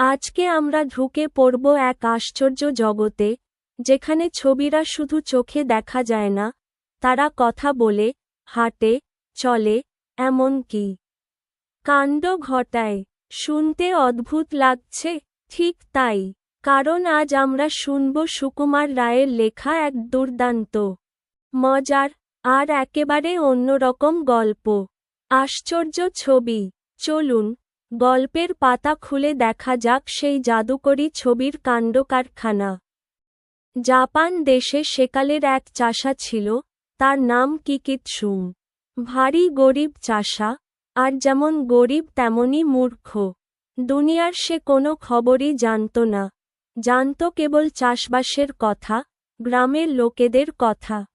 আজকে আমরা ঢুকে পড়ব এক আশ্চর্য জগতে, যেখানে ছবিরা শুধু চোখে দেখা যায় না, তারা কথা বলে, হাঁটে, চলে এমন কি কাণ্ড ঘটায়। শুনতে অদ্ভুত লাগছে, ঠিক তাই। কারণ আজ আমরা শুনব সুকুমার রায়ের লেখা এক দুর্দান্ত, মজার, আর একেবারে অন্যরকম গল্প। আশ্চর্য ছবি। চলুন গল্পের পাতা খুলে দেখা যাক সেই জাদুকরী ছবির কাণ্ডকারখানা। জাপান দেশে সেকালের এক চাষা ছিল, তার নাম কিকিৎসুং। ভারী গরিব চাষা, আর যেমন গরিব তেমনই মূর্খ। দুনিয়ার সে কোনো খবরই জানত না। জানত কেবল চাষবাসের কথা, গ্রামের লোকেদের কথা।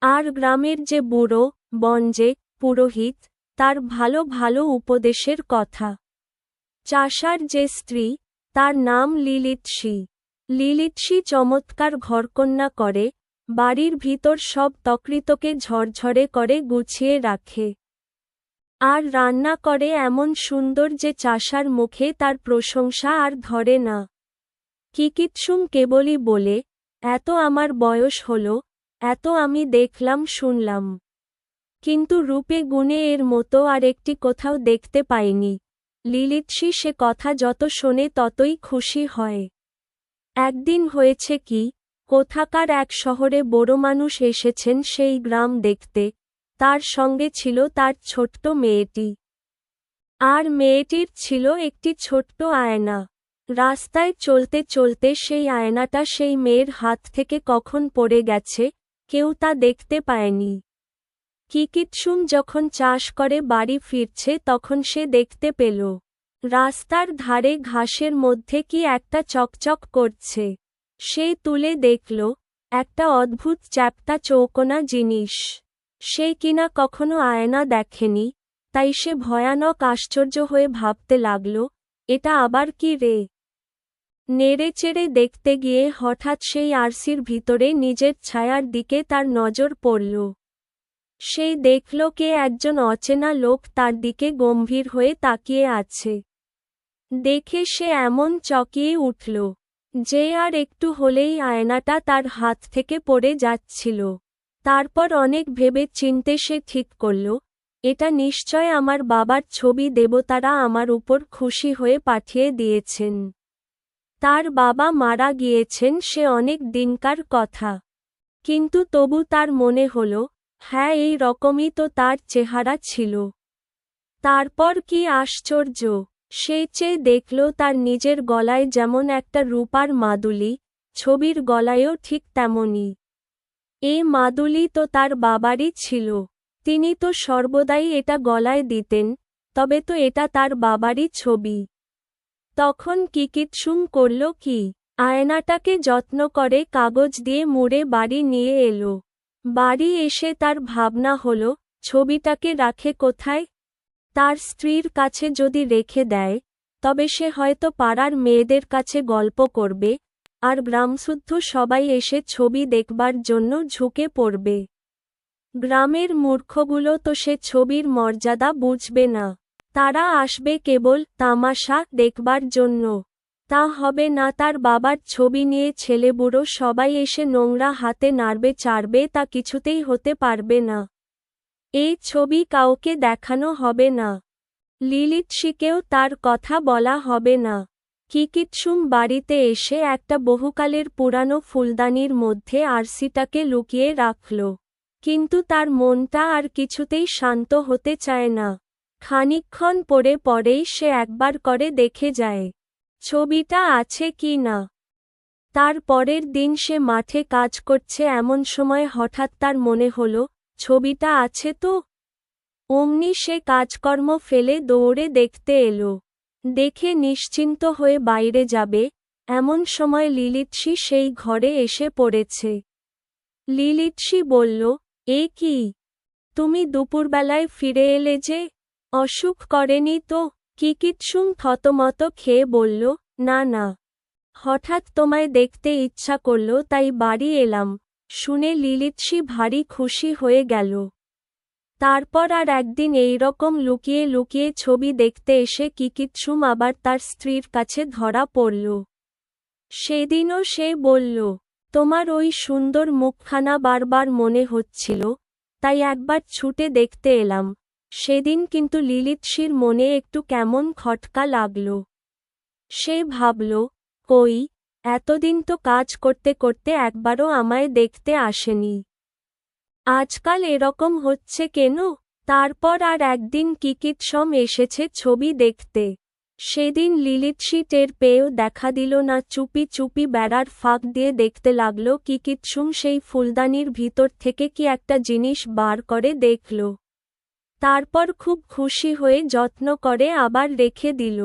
আর গ্রামের যে বুড়ো বঞ্জে পুরোহিত তার ভালো ভালো উপদেশের কথা। চাষার যে স্ত্রী, তার নাম লিলিৎসি লিলিৎসি চমৎকার ঘরকন্যা করে, বাড়ির ভিতর সব তকৃতকে ঝরঝরে করে গুছিয়ে রাখে। আর রান্না করে এমন সুন্দর যে চাষার মুখে তার প্রশংসা আর ধরে না। কিকিৎসুম কেবলই বলে, এত আমার বয়স হল, এত আমি দেখলাম, শুনলাম। কিন্তু রূপে গুণে এর মতো আর একটি কোথাও দেখতে পাইনি। লিলিৎসি সে কথা যত শোনে ততই খুশি হয়। একদিন হয়েছে কি, কোথাকার এক শহরে বড় মানুষ এসেছেন সেই গ্রাম দেখতে, তার সঙ্গে ছিল তার ছোট্ট মেয়েটি। আর মেয়েটির ছিল একটি ছোট্ট আয়না। রাস্তায় চলতে চলতে সেই আয়নাটা সেই মেয়ের হাত থেকে কখন পড়ে গেছে, কেউ তা দেখতে পায়নি। কিকিৎসুম যখন চাষ করে বাড়ি ফিরছে তখন সে দেখতে পেল। রাস্তার ধারে ঘাসের মধ্যে কি একটা চকচক করছে। সে তুলে দেখল, একটা অদ্ভুত চ্যাপ্টা চৌকোনা জিনিস। সে কিনা কখনো আয়না দেখেনি, তাই সে ভয়ানক আশ্চর্য হয়ে ভাবতে লাগল, এটা আবার কি রে? নেড়েচেড়ে দেখতে গিয়ে হঠাৎ সেই আরসির ভিতরে নিজের ছায়ার দিকে তার নজর পড়ল। সেই দেখল কে একজন অচেনা লোক তার দিকে গম্ভীর হয়ে তাকিয়ে আছে। দেখে সে এমন চকিয়ে উঠল, যে আর একটু হলেই আয়নাটা তার হাত থেকে পড়ে যাচ্ছিল। তারপর অনেক ভেবে চিনতে সে ঠিক করল, এটা নিশ্চয় আমার বাবার ছবি দেবতারা আমার উপর খুশি হয়ে পাঠিয়ে দিয়েছেন। তার বাবা মারা গিয়েছেন সে অনেক দিনকার কথা। কিন্তু তবু তার মনে হল হ্যাঁ এই রকমই তো তার চেহারা ছিল। তারপর কি আশ্চর্য, সে চেয়ে দেখল তার নিজের গলায় যেমন একটা রূপার মাদুলি, ছবির গলায়ও ঠিক তেমনই। এ মাদুলি তো তার বাবারই ছিল, তিনি তো সর্বদাই এটা গলায় দিতেন, তবে তো এটা তার বাবারই ছবি। তখন কিকিৎসুম করল কি, আয়নাটাকে যত্ন করে কাগজ দিয়ে মুড়ে বাড়ি নিয়ে এলো। বাড়ি এসে তার ভাবনা হল, ছবিটাকে রাখে কোথায়? তার স্ত্রীর কাছে যদি রেখে দেয়, তবে সে হয়তো পাড়ার মেয়েদের কাছে গল্প করবে, আর গ্রামশুদ্ধ সবাই এসে ছবি দেখবার জন্য ঝুঁকে পড়বে। গ্রামের মূর্খগুলো তো সে ছবির মর্যাদা বুঝবে না। তারা আসবে কেবল তামাশা দেখবার জন্য। তা হবে না, তার বাবার ছবি নিয়ে ছেলেবুড়ো সবাই এসে নোংরা হাতে নাড়বে, চাড়বে, তা কিছুতেই হতে পারবে না। এই ছবি কাউকে দেখানো হবে না। লিলিৎসিকেও তার কথা বলা হবে না। কিকিৎসুম বাড়িতে এসে একটা বহুকালের পুরানো ফুলদানির মধ্যে আরসিটাকে লুকিয়ে রাখল। কিন্তু তার মনটা আর কিছুতেই শান্ত হতে চায় না। খানিক্ষণ পরে পরেই সে একবার করে দেখে যায়। ছবিটা আছে কি না? তার পরের দিন সে মাঠে কাজ করছে এমন সময় হঠাৎ তার মনে হল, ছবিটা আছে তো? অমনি সে কাজকর্ম ফেলে দৌড়ে দেখতে এলো। দেখে নিশ্চিন্ত হয়ে বাইরে যাবে, এমন সময় লিলিৎসি সেই ঘরে এসে পড়েছে। লিলিৎসি বলল, এ কি? তুমি দুপুরবেলায় ফিরে এলে যে, অসুখ করেনি তো? কিকিৎসুং থতমত খেয়ে বলল, না না। হঠাৎ তোমায় দেখতে ইচ্ছা করল, তাই বাড়ি এলাম। শুনে লিলিৎসি ভারী খুশি হয়ে গেল। তারপর আর একদিন এই রকম লুকিয়ে লুকিয়ে ছবি দেখতে এসে কিকিৎসুম আবার তার স্ত্রীর কাছে ধরা পড়ল। সেদিনও সে বলল, তোমার ওই সুন্দর মুখখানা বারবার মনে হচ্ছিল, তাই একবার ছুটে দেখতে এলাম। সেদিন কিন্তু লিলিৎসির মনে একটু কেমন খটকা লাগল। সে ভাবল, কই, এতদিন তো কাজ করতে করতে একবারও আমায় দেখতে আসেনি। আজকাল এরকম হচ্ছে কেন? তারপর আর একদিন কিকিৎসম এসেছে ছবি দেখতে। সেদিন লিলিৎসি টের পেয়েও দেখা দিল না চুপি চুপি বেড়ার ফাঁক দিয়ে দেখতে লাগল কিকিৎসুম সেই ফুলদানির ভিতর থেকে কি একটা জিনিস বার করে দেখল। তারপর খুব খুশি হয়ে যত্ন করে আবার রেখে দিল।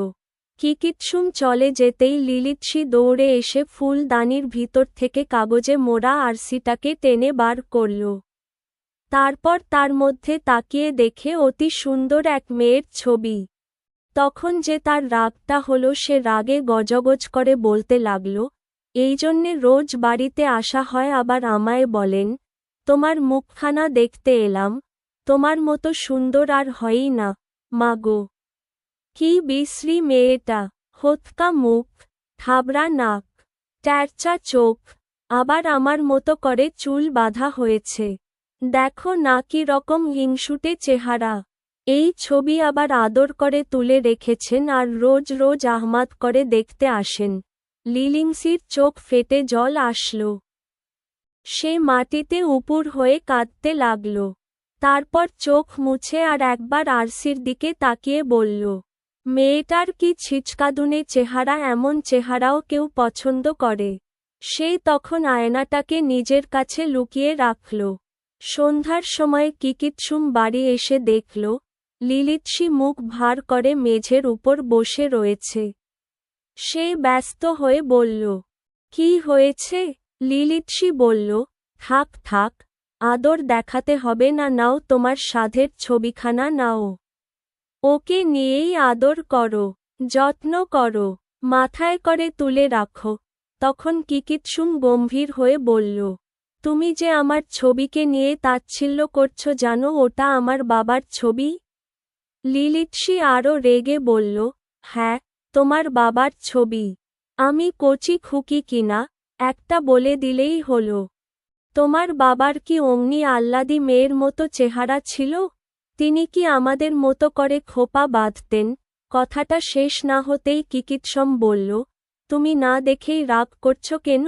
কিকিৎসুম চলে যেতেই লিলিৎসি দৌড়ে এসে ফুলদানির ভিতর থেকে কাগজে মোড়া আরসিটাকে টেনে বার করল। তারপর তার মধ্যে তাকিয়ে দেখে অতি সুন্দর এক মেয়ের ছবি। তখন যে তার রাগটা হলো সে রাগে গজগজ করে বলতে লাগল, এই জন্যে রোজ বাড়িতে আসা হয় আবার আমায় বলেন, তোমার মুখখানা দেখতে এলাম তোমার মতো সুন্দর আর হয়ই না মাগো কি বিশ্রী মেয়েটা, হোতকা মুখ, থাবড়া নাক, ট্যারচা চোখ, আবার আমার মতো করে চুল বাঁধা হয়েছে। দেখো না কি রকম হিংসুটে চেহারা। এই ছবি আবার আদর করে তুলে রেখেছেন আর রোজ রোজ আহমাদ করে দেখতে আসেন। লিলিংসির চোখ ফেটে জল আসল। সে মাটিতে উপুর হয়ে কাঁদতে লাগল। তারপর চোখ মুছে আর একবার আরসির দিকে তাকিয়ে বলল, মেয়েটার কি ছিচকাদুনে চেহারা এমন চেহারাও কেউ পছন্দ করে? সে তখন আয়নাটাকে নিজের কাছে লুকিয়ে রাখল। সন্ধ্যার সময় কিকিৎসুম বাড়ি এসে দেখল, লিলিৎসি মুখ ভার করে মেঝের উপর বসে রয়েছে। সে ব্যস্ত হয়ে বলল, কি হয়েছে? লিলিৎসি বলল, থাক থাক আদর দেখাতে হবে না, নাও তোমার সাধের ছবিখানা নাও। ওকে নিয়েই আদর করো, যত্ন করো, মাথায় করে তুলে রাখো। তখন কিকিৎসুম গম্ভীর হয়ে বলল, তুমি যে আমার ছবিকে নিয়ে তাচ্ছিল্য করছ জানো, ওটা আমার বাবার ছবি? লিলিৎসি আরও রেগে বলল হ্যাঁ তোমার বাবার ছবি। আমি কচি খুকি কিনা, একটা বলে দিলেই হলো। তোমার বাবার কি অমনি আহ্লাদি মেয়ের মতো চেহারা ছিল? তিনি কি আমাদের মতো করে খোপা বাঁধতেন? কথাটা শেষ না হতেই কিকিৎসম বলল, তুমি না দেখেই রাগ করছ কেন?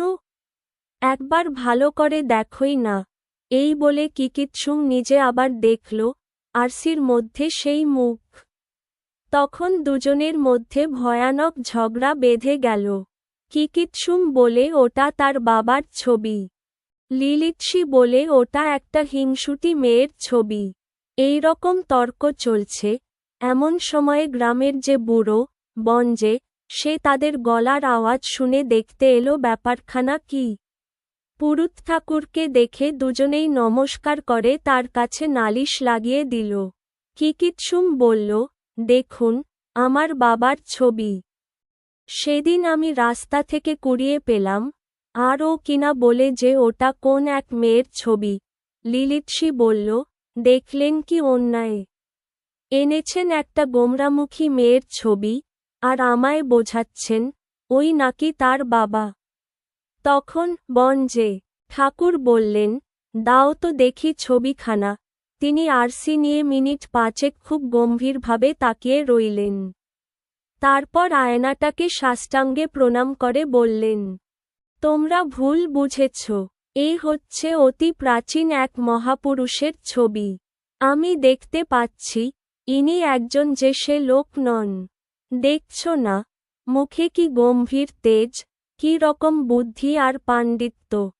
একবার ভালো করে দেখই না। এই বলে কিকিৎসুম নিজে আবার দেখল, আরসির মধ্যে সেই মুখ। তখন দুজনের মধ্যে ভয়ানক ঝগড়া বেঁধে গেল। কিকিৎসুম বলে, ওটা তার বাবার ছবি। লিলিৎসি বলে ওটা একটা হিংসুটি মেয়ের ছবি। এই রকম তর্ক চলছে, এমন সময়ে গ্রামের যে বুড়ো বনজে সে তাদের গলার আওয়াজ শুনে দেখতে এলো ব্যাপারখানা কি। পুরুত ঠাকুরকে দেখে দুজনেই নমস্কার করে তার কাছে নালিশ লাগিয়ে দিল। কিকিৎসুম বলল, দেখুন, আমার বাবার ছবি। সেদিন আমি রাস্তা থেকে কুড়িয়ে পেলাম আর ও কিনা বলে যে ওটা কোন এক মেয়ের ছবি। লিলিৎসি বলল, দেখলেন কি অন্যায়? এনেছেন একটা গোমরামুখী মেয়ের ছবি, আর আমায় বোঝাচ্ছেন, ওই নাকি তার বাবা। তখন বনজে ঠাকুর বললেন, দাও তো দেখি ছবিখানা। তিনি আরসি নিয়ে মিনিট পাঁচেক খুব গম্ভীরভাবে তাকিয়ে রইলেন। তারপর আয়নাটাকে সাষ্টাঙ্গে প্রণাম করে বললেন তোমরা ভুল বুঝেছ। এ হচ্ছে অতি প্রাচীন এক মহাপুরুষের ছবি। আমি দেখতে পাচ্ছি, ইনি একজন যে সে লোক নন। দেখছ না, মুখে কি গম্ভীর তেজ, কি রকম বুদ্ধি আর পাণ্ডিত্য।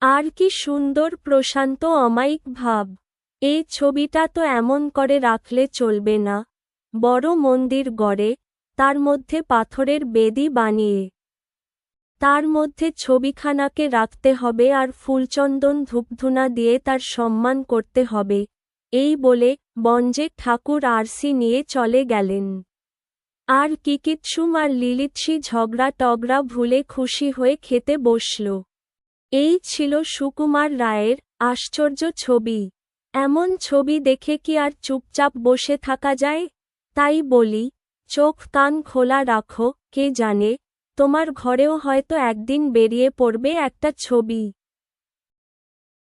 আর কি সুন্দর প্রশান্ত অমায়িক ভাব। এই ছবিটা তো এমন করে রাখলে চলবে না। বড় মন্দির গড়ে, তার মধ্যে পাথরের বেদি বানিয়ে। তার মধ্যে ছবিখানাকে রাখতে হবে আর ফুলচন্দন ধূপধুনা দিয়ে তার সম্মান করতে হবে। এই বলে বঞ্জে ঠাকুর আরসি নিয়ে চলে গেলেন। আর কিকিৎসুম আর লিলিৎসি ঝগড়া টগড়া ভুলে খুশি হয়ে খেতে বসল। এই ছিল সুকুমার রায়ের আশ্চর্য ছবি। এমন ছবি দেখে কি আর চুপচাপ বসে থাকা যায়? তাই বলি, চোখ কান খোলা রাখো, কে জানে তোমার ঘরেও হয়তো একদিন বেরিয়ে পড়বে একটা ছবি।